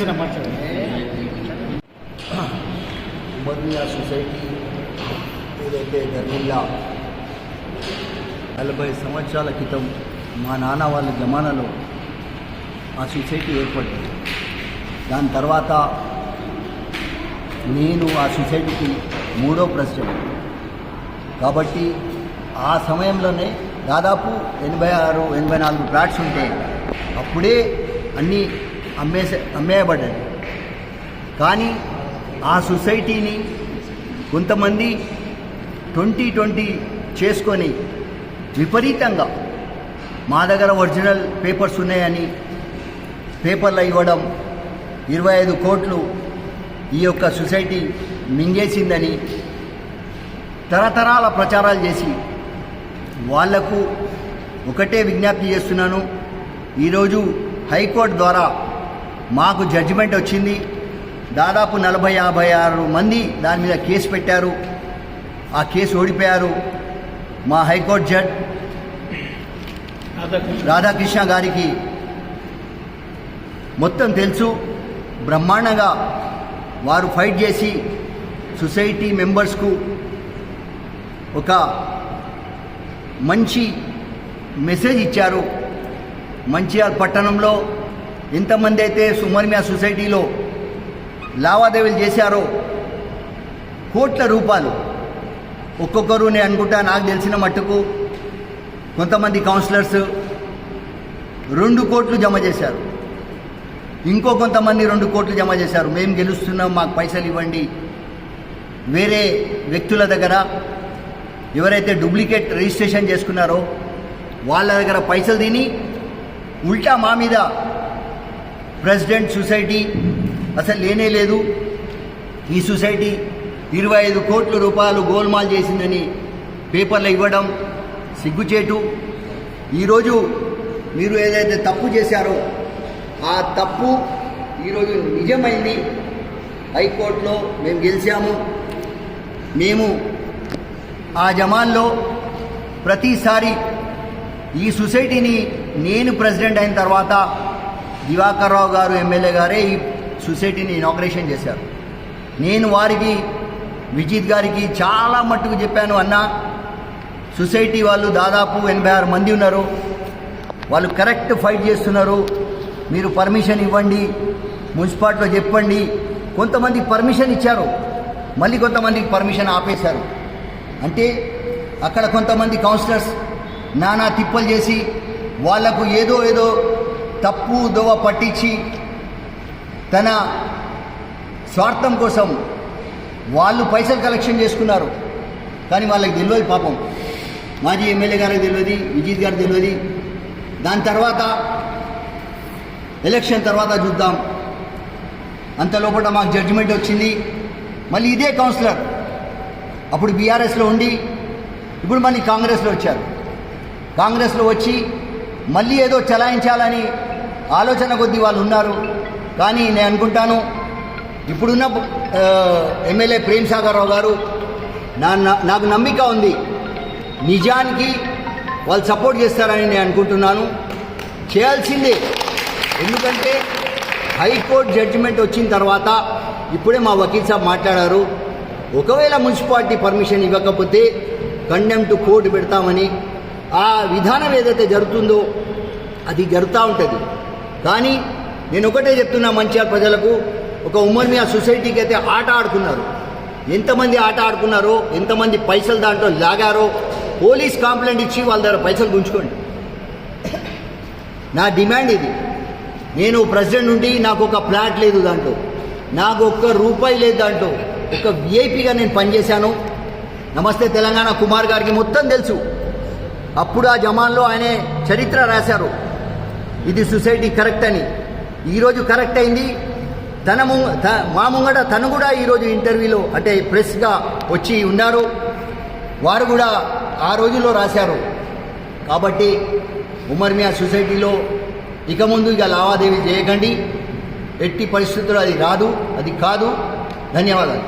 ఇచ్చిన మాట్లాడు సొసైటీ ఏదైతే గర్మిల్లా నలభై సంవత్సరాల క్రితం మా నాన్న వాళ్ళ జమానాలో ఆ సొసైటీ ఏర్పడింది. దాని తర్వాత నేను ఆ సొసైటీకి మూడో ప్రెసిడెంట్. కాబట్టి ఆ సమయంలోనే దాదాపు ఎనభై ఆరు ఎనభై నాలుగు ఫ్లాట్స్ ఉంటే అప్పుడే అన్నీ అమ్మేసే అమ్మేయబడ్డాయి కానీ ఆ సొసైటీని కొంతమంది ట్వంటీ ట్వంటీ చేసుకొని విపరీతంగా మా దగ్గర ఒరిజినల్ పేపర్స్ ఉన్నాయని పేపర్లు ఇవ్వడం ఇరవై ఐదు కోట్లు ఈ యొక్క సొసైటీ మింగేసిందని తరతరాల ప్రచారాలు చేసి వాళ్ళకు ఒకటే విజ్ఞప్తి చేస్తున్నాను. ఈరోజు హైకోర్టు ద్వారా మాకు జడ్జిమెంట్ వచ్చింది. దాదాపు నలభై యాభై ఆరు మంది దాని మీద కేసు పెట్టారు. ఆ కేసు ఓడిపోయారు. మా హైకోర్టు జడ్జ్ రాధాకృష్ణ గారికి మొత్తం తెలుసు. బ్రహ్మాండంగా వారు ఫైట్ చేసి సొసైటీ మెంబర్స్కు ఒక మంచి మెసేజ్ ఇచ్చారు. మంచిర్యాల పట్టణంలో ఎంతమంది అయితే సుమర్మియా సొసైటీలో లావాదేవీలు చేశారో? కోట్ల రూపాయలు. ఒక్కొక్కరు నేను అనుకుంటా నాకు తెలిసిన మట్టుకు కొంతమంది కౌన్సిలర్స్ రెండు కోట్లు జమ చేశారు. ఇంకో కొంతమంది రెండు కోట్లు జమ చేశారు. మేము గెలుస్తున్నాం మాకు పైసలు ఇవ్వండి. వేరే వ్యక్తుల దగ్గర ఎవరైతే డూప్లికేట్ రిజిస్ట్రేషన్ చేసుకున్నారో వాళ్ళ దగ్గర పైసలు తిని ఉల్టా మా మీద ప్రెసిడెంట్ సొసైటీ అసలు లేనే లేదు. ఈ సొసైటీ ఇరవై ఐదు కోట్ల రూపాయలు గోల్మాల్ చేసిందని పేపర్లు ఇవ్వడం సిగ్గుచేటు. ఈరోజు మీరు ఏదైతే తప్పు చేశారో ఆ తప్పు ఈరోజు నిజమైంది. హైకోర్టులో మేము గెలిచాము. మేము ఆ జమాన్లో ప్రతిసారి ఈ సొసైటీని నేను ప్రెసిడెంట్ అయిన తర్వాత దివాకర్ రావు గారు ఎమ్మెల్యే గారే ఈ సొసైటీని ఇనాగ్రేషన్ చేశారు. నేను వారికి విజిత్ గారికి చాలా మట్టుకు చెప్పాను అన్న సొసైటీ వాళ్ళు దాదాపు ఎనభై ఆరు మంది ఉన్నారు. వాళ్ళు కరెక్ట్ ఫైట్ చేస్తున్నారు. మీరు పర్మిషన్ ఇవ్వండి మున్సిపాలిటీలో చెప్పండి. కొంతమంది పర్మిషన్ ఇచ్చారు. మళ్ళీ కొంతమందికి పర్మిషన్ ఆపేశారు. అంటే అక్కడ కొంతమంది కౌన్సిలర్స్ నానా తిప్పలు చేసి వాళ్ళకు ఏదో ఏదో తప్పు దోవ పట్టించి తన స్వార్థం కోసం వాళ్ళు పైసలు కలెక్షన్ చేసుకున్నారు. కానీ వాళ్ళకి తెలియదు పాపం. మాజీ ఎమ్మెల్యే గారికి తెలియదు విజిత్ గారికి తెలియదు. దాని తర్వాత ఎలక్షన్ తర్వాత చూద్దాం. అంత లోపల మాకు జడ్జిమెంట్ వచ్చింది. మళ్ళీ ఇదే కౌన్సిలర్ అప్పుడు బీఆర్ఎస్లో ఉండి ఇప్పుడు మళ్ళీ కాంగ్రెస్లో వచ్చారు. కాంగ్రెస్లో వచ్చి మళ్ళీ ఏదో చలాయించాలని ఆలోచన కొద్దీ వాళ్ళు ఉన్నారు. కానీ నేను అనుకుంటాను ఇప్పుడున్న ఎమ్మెల్యే ప్రేమ్ సాగర్రావు గారు నా నా- నాకు నమ్మిక ఉంది. నిజానికి వాళ్ళు సపోర్ట్ చేస్తారని నేను అనుకుంటున్నాను. చేయాల్సిందే. ఎందుకంటే హైకోర్టు జడ్జిమెంట్ వచ్చిన తర్వాత ఇప్పుడే మా వకీల్ సాబ్ మాట్లాడారు. ఒకవేళ మున్సిపాలిటీ పర్మిషన్ ఇవ్వకపోతే కండెమ్ టు కోర్టు పెడతామని. ఆ విధానం ఏదైతే జరుగుతుందో అది జరుగుతూ ఉంటుంది. కానీ నేను ఒకటే చెప్తున్నా మంచిర్యాల ప్రజలకు ఒక ఉమ్మర్మియా సొసైటీకి అయితే ఆట ఆడుకున్నారు. ఎంతమంది ఆట ఆడుకున్నారో ఎంతమంది పైసలు దాంట్లో లాగారో పోలీస్ కంప్లైంట్ ఇచ్చి వాళ్ళ దగ్గర పైసలు గుంజుకోండి. నా డిమాండ్ ఇది. నేను ప్రెసిడెంట్ నుండి నాకు ఒక ప్లాట్ లేదు దాంట్లో. నాకు ఒక్క రూపాయి లేదు దాంట్లో. ఒక విఐపిగా నేను పనిచేశాను. నమస్తే తెలంగాణ కుమార్ గారికి మొత్తం తెలుసు. అప్పుడు ఆ జమాన్లో ఆయన చరిత్ర రాశారు. ఇది సొసైటీ కరెక్ట్ అని. ఈరోజు కరెక్ట్ అయింది. తన ముంగ త- మా ముంగట తను కూడా ఈరోజు ఇంటర్వ్యూలో అంటే ప్రెస్గా వచ్చి ఉన్నారు. వారు కూడా ఆ రోజుల్లో రాశారు. కాబట్టి ఉమర్మియా సొసైటీలో ఇక ముందు ఇక లావాదేవీ చేయకండి. ఎట్టి పరిస్థితుల్లో అది రాదు అది కాదు. ధన్యవాదాలు.